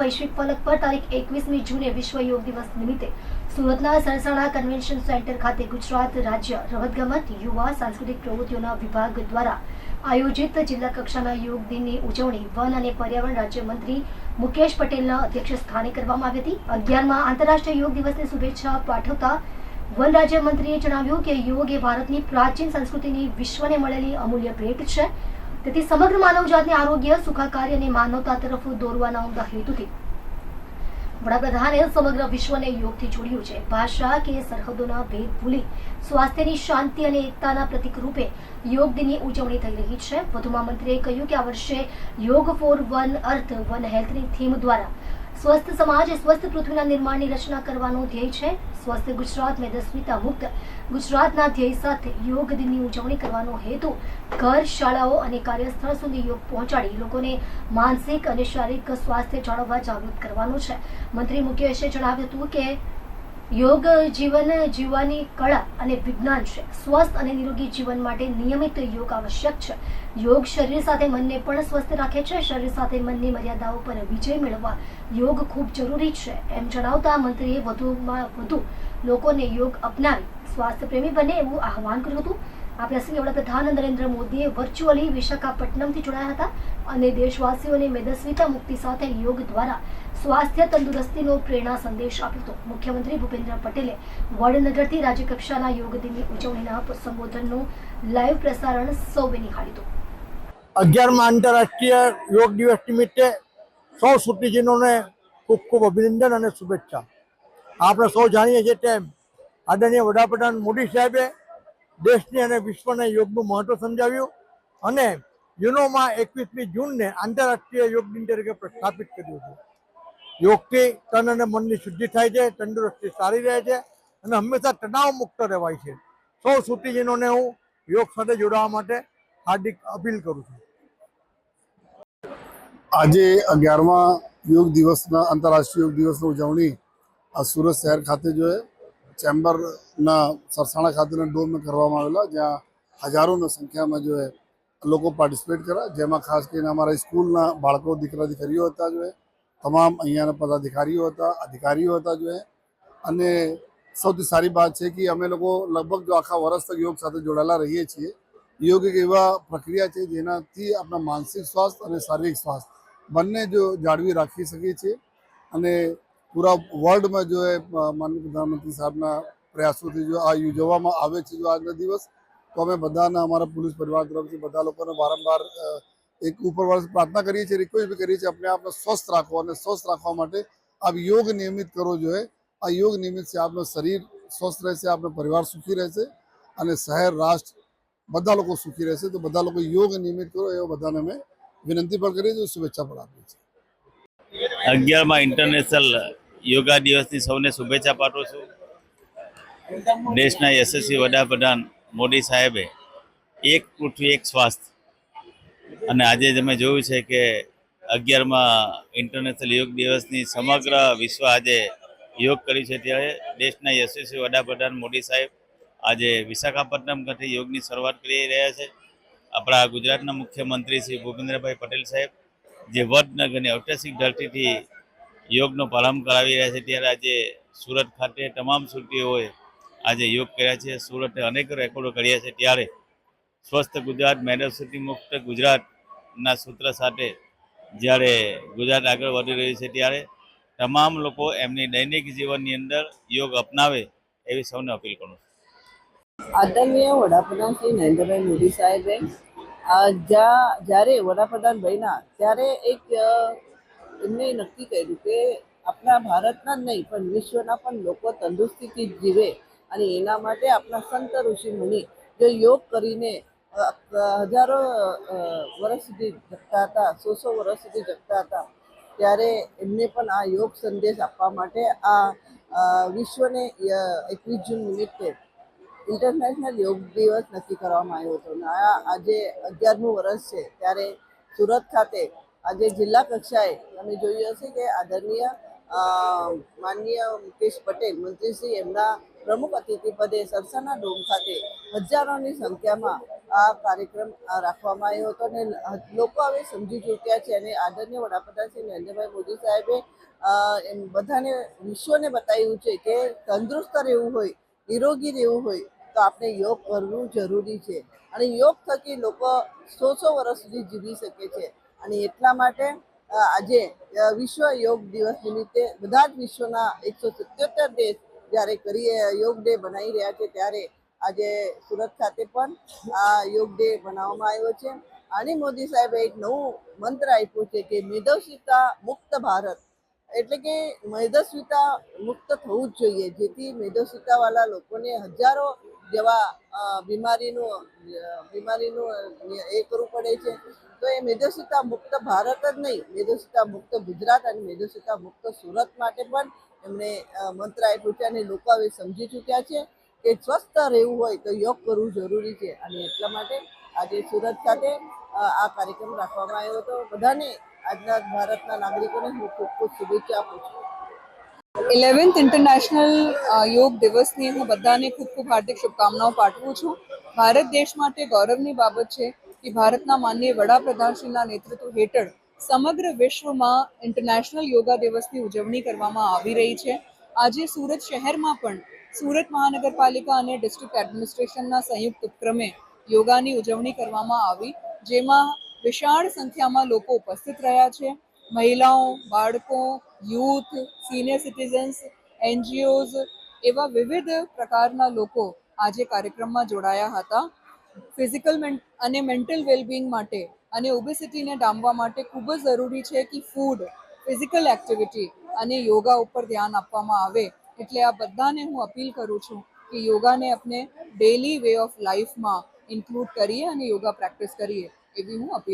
વૈશ્વિક ફલક પર તારીખ એકવીસમી જૂને વિશ્વ યોગ દિવસ નિમિત્તે સુરતના સરસાણા કન્વેન્શન સેન્ટર ખાતે ગુજરાત રાજ્ય રમતગમત, યુવા, સાંસ્કૃતિક પ્રવૃત્તિઓના વિભાગ દ્વારા આયોજિત જિલ્લા કક્ષાના યોગ દિનની ઉજવણી વન અને પર્યાવરણ રાજ્યમંત્રી મુકેશ પટેલના અધ્યક્ષ સ્થાને કરવામાં આવી હતી. અગિયારમાં આંતરરાષ્ટ્રીય યોગ દિવસની શુભેચ્છા પાઠવતા વન રાજ્યમંત્રીએ જણાવ્યું કે યોગ એ ભારતની પ્રાચીન સંસ્કૃતિની વિશ્વને મળેલી અમૂલ્ય ભેટ છે. તેથી સમગ્ર માનવજાતને આરોગ્ય, સુખાકારી અને માનવતા તરફ દોરવાના ઉમદા હેતુથી વડાપ્રધાને સમગ્ર વિશ્વને યોગથી જોડ્યું છે. ભાષા કે સરહદોના ભેદ ભૂલી સ્વાસ્થ્યની શાંતિ અને એકતાના પ્રતિક રૂપે યોગ દિનની ઉજવણી થઈ રહી છે. વધુમાં મંત્રીએ કહ્યું કે આ વર્ષે yoga for one earth one હેલ્થની થીમ દ્વારા સ્વસ્થ સમાજ સ્વસ્થ પૃથ્વીના નિર્માણની રચના કરવાનો ધ્યેય છે. સ્વસ્થ ગુજરાત મેદસ્વીતા મુક્ત ગુજરાતના ધ્યેય સાથે યોગ દિનની ઉજવણી કરવાનો હેતુ ઘર, શાળાઓ અને કાર્યસ્થળ સુધી યોગ પહોંચાડી લોકોને માનસિક અને શારીરિક સ્વાસ્થ્ય જાળવવા જાગૃત કરવાનો છે. મંત્રી મુકેશે જણાવ્યું હતું કે યોગ જીવન જીવવાની કળા અને વિજ્ઞાન છે. સ્વસ્થ અને નિરોગી જીવન માટે નિયમિત યોગ આવશ્યક છે. યોગ શરીર સાથે મનને પણ સ્વસ્થ રાખે છે. શરીર સાથે મનની મર્યાદાઓ પર વિજય મેળવવા યોગ ખૂબ જરૂરી છે. એમ જણાવતા મંત્રીએ વધુમાં વધુ લોકોને યોગ અપનાવી સ્વાસ્થ્ય પ્રેમી બને એવું આહવાન કર્યું હતું. આ પ્રસંગે વડાપ્રધાન નરેન્દ્ર મોદીએ વર્ચ્યુઅલી વિશાખાપટ્ટનમથી જોડાયા હતા અને દેશવાસીઓને મેદસ્વીતા મુક્તિ સાથે યોગ દ્વારા સ્વાસ્થ્ય તંદુરસ્તીનો પ્રેરણા સંદેશ આપ્યો હતો. મુખ્યમંત્રી ભૂપેન્દ્ર પટેલે વડનગરથી રાજ્યકક્ષાના યોગ દિનની ઉજવણીના સંબોધનનું લાઈવ પ્રસારણ સૌએ નિહાળ્યું હતું. અગિયારમાં આંતરરાષ્ટ્રીય યોગ દિવસ નિમિત્તે સૌ સુટીજીનોને ખૂબ ખૂબ અભિનંદન અને શુભેચ્છા. આપણે સૌ જાણીએ છીએ તેમ આદરણીય વડાપ્રધાન મોદી સાહેબે દેશને અને વિશ્વને યોગનું મહત્વ સમજાવ્યું અને યુનોમાં એકવીસમી જૂનને આંતરરાષ્ટ્રીય યોગ દિન તરીકે પ્રસ્થાપિત કર્યું છે યોગથી તન અને મનની શુદ્ધિ થાય છે, તંદુરસ્તી સારી રહે છે અને હંમેશા તણાવ મુક્ત રહેવાય છે. સૌ સુટીજનોને હું યોગ સાથે જોડાવા માટે હાર્દિક અપીલ કરું છું. આજે અગિયારમા યોગ દિવસના, આંતરરાષ્ટ્રીય યોગ દિવસની ઉજવણી આ સુરત શહેર ખાતે જો ચેમ્બરના સરસાણા ખાતેના ડોમમાં કરવામાં આવેલા, જ્યાં હજારોની સંખ્યામાં જો લોકો પાર્ટિસિપેટ કર્યા. જેમાં ખાસ કરીને અમારા સ્કૂલના બાળકો, દીકરા, દીકરીઓ હતા જો છે તમામ અહીંયાના પદાધિકારીઓ હતા, અધિકારીઓ હતા જો અને સૌથી સારી વાત છે કે અમે લોકો લગભગ જો આખા વર્ષ તક યોગ સાથે જોડાયેલા રહીએ છીએ. યોગ એક એવા પ્રક્રિયા છે જેનાથી આપણા માનસિક સ્વાસ્થ્ય અને શારીરિક સ્વાસ્થ્ય બંને જો જાળવી રાખી શકીએ છીએ અને પૂરા વર્લ્ડમાં જો એ માનનીય પ્રધાનમંત્રી સાહેબના પ્રયાસોથી જો આ યોજવામાં આવે છે જો આજનો દિવસ, તો અમે બધાના અમારા પોલીસ પરિવાર તરફથી બધા લોકોને વારંવાર એક ઉપરવાળા પ્રાર્થના કરીએ છીએ રિક્વેસ્ટ બી કરીએ છીએ આપણે આપને સ્વસ્થ રાખો અને સ્વસ્થ રાખવા માટે આપ યોગ નિયમિત કરવો જોઈએ આ યોગ નિયમિત છે આપનું શરીર સ્વસ્થ રહેશે આપણો પરિવાર સુખી રહેશે અને શહેર રાષ્ટ્ર બધા લોકો સુખી રહેશે. તો બધા લોકો યોગ નિયમિત કરો એવો બધાને અમે વિનંતી પણ કરીએ છીએ શુભેચ્છા પણ આપીએ છીએ. અગિયારમાં ઇન્ટરનેશનલ યોગા દિવસની સૌને શુભેચ્છા પાઠવું છું. દેશના યશસ્વી વડાપ્રધાન મોદી સાહેબે એક પૃથ્વી એક સ્વાસ્થ્ય અને આજે તમે જોયું છે કે અગિયારમાં ઇન્ટરનેશનલ યોગ દિવસની સમગ્ર વિશ્વ આજે યોગ કર્યું છે. ત્યારે દેશના યશસ્વી વડાપ્રધાન મોદી સાહેબ આજે વિશાખાપટ્ટનમ ખાતે યોગની શરૂઆત કરી રહ્યા છે. આપણા ગુજરાતના મુખ્યમંત્રી શ્રી ભૂપેન્દ્રભાઈ પટેલ સાહેબ જે વડનગરની ઐતિહાસિક ધરતીથી યોગનો પ્રારંભ કરાવી રહ્યા છે. ત્યારે આજે સુરત ખાતે તમામ સુરતીઓએ આજે યોગ કર્યા છે. સુરતે અનેક રેકોર્ડો કર્યા છે. ત્યારે સ્વસ્થ ગુજરાત, મેદસ્વીથી મુક્ત ગુજરાતના સૂત્ર સાથે જ્યારે ગુજરાત આગળ વધી રહ્યું છે ત્યારે તમામ લોકો એમની દૈનિક જીવનની અંદર યોગ અપનાવે એવી સૌને અપીલ કરું આદરણીય વડાપ્રધાન શ્રી નરેન્દ્રભાઈ મોદી સાહેબે જ્યારે વડાપ્રધાન બન્યા ત્યારે એક એમને નક્કી કર્યું કે આપણા ભારતના જ નહીં, પણ વિશ્વના પણ લોકો તંદુરસ્તીથી જીવે અને એના માટે આપણા સંત ઋષિ મુનિ જો યોગ કરીને હજારો વર્ષ સુધી જગતા હતા, સો સો વર્ષ સુધી જગતા હતા, ત્યારે એમને પણ આ યોગ સંદેશ આપવા માટે આ વિશ્વને એકવીસ જૂન નિમિત્તે ઇન્ટરનેશનલ યોગ દિવસ નક્કી કરવામાં આવ્યો હતો. અને આ આજે અગિયારમું વર્ષ છે, ત્યારે સુરત ખાતે આજે જિલ્લા કક્ષાએ તમે જોયું હશે કે આદરણીય માનનીય મુકેશ પટેલ, મંત્રીશ્રી એમના પ્રમુખ અતિથિ પદે સરસાના ડોમ ખાતે હજારોની સંખ્યામાં આ કાર્યક્રમ રાખવામાં આવ્યો હતો અને લોકો હવે સમજી ચૂક્યા છે અને આદરણીય વડાપ્રધાન શ્રી નરેન્દ્રભાઈ મોદી સાહેબે બધાને વિશ્વને બતાવ્યું છે કે તંદુરસ્ત રહેવું હોય, નિરોગી રહેવું હોય, તો આપણે યોગ કરવું જરૂરી છે. અને યોગ થકી લોકો સો સો વર્ષ સુધી જીવી શકે છે. અને એટલા માટે આજે વિશ્વ યોગ દિવસ નિમિત્તે બધા જ વિશ્વના એકસો સિત્યોતેર દેશ જ્યારે કરી યોગ ડે બનાવી રહ્યા છે, ત્યારે આજે સુરત ખાતે પણ આ યોગ ડે બનાવવામાં આવ્યો છે. આની મોદી સાહેબે એક નવું મંત્ર આપ્યું છે કે મેદસ્વીતા મુક્ત ભારત. એટલે કે મેધસ્વીતા મુક્ત થવું જ જોઈએ. જેથી મેધસ્વીતાવાળા લોકોને હજારો જેવા બીમારીનું બીમારીનું એ કરવું પડે છે. તો એ મેધસ્વીતા મુક્ત ભારત જ નહીં મેધસ્વીતા મુક્ત ગુજરાત અને મેધસ્વીતા મુક્ત સુરત માટે પણ એમણે મંત્ર આપ્યું છે અને લોકો હવે સમજી ચૂક્યા છે. કે સ્વસ્થ રહેવું હોય તો યોગ કરવું જરૂરી છે. અને એટલા માટે આજે સુરત ખાતે આ કાર્યક્રમ રાખવામાં આવ્યો હતો. બધાને આજના ભારતના નાગરિકોને હું ખૂબ ખૂબ શુભેચ્છા આપું છું. ઇલેવન્થ ઇન્ટરનેશનલ યોગ દિવસની હું બધાને ખૂબ ખૂબ હાર્દિક શુભકામનાઓ પાઠવું છું. ભારત દેશ માટે ગૌરવની બાબત છે કે ભારતના માનનીય વડાપ્રધાનશ્રીના નેતૃત્વ હેઠળ સમગ્ર વિશ્વમાં ઇન્ટરનેશનલ યોગા દિવસની ઉજવણી કરવામાં આવી રહી છે. આજે સુરત શહેરમાં પણ સુરત મહાનગરપાલિકા અને ડિસ્ટ્રિક્ટ એડમિનિસ્ટ્રેશનના સંયુક્ત ઉપક્રમે યોગાની ઉજવણી કરવામાં આવી, જેમાં વિશાળ સંખ્યામાં લોકો ઉપસ્થિત રહ્યા છે. મહિલાઓ, બાળકો, યુથ, સિનિયર સિટીઝન્સ, એનજીઓઝ એવા વિવિધ પ્રકારના લોકો આજે કાર્યક્રમમાં જોડાયા હતા. ફિઝિકલ અને મેન્ટલ વેલબિંગ માટે અને ઓબેસિટીને ડામવા માટે ખૂબ જ જરૂરી છે કે ફૂડ, ફિઝિકલ એક્ટિવિટી અને યોગા ઉપર ધ્યાન આપવામાં આવે. એટલે આ બધાને હું અપીલ કરું છું કે યોગાને આપણે ડેલી વે ઓફ લાઈફમાં ઇન્ક્લુડ કરીએ અને યોગા પ્રેક્ટિસ કરીએ એવી હું અપીલ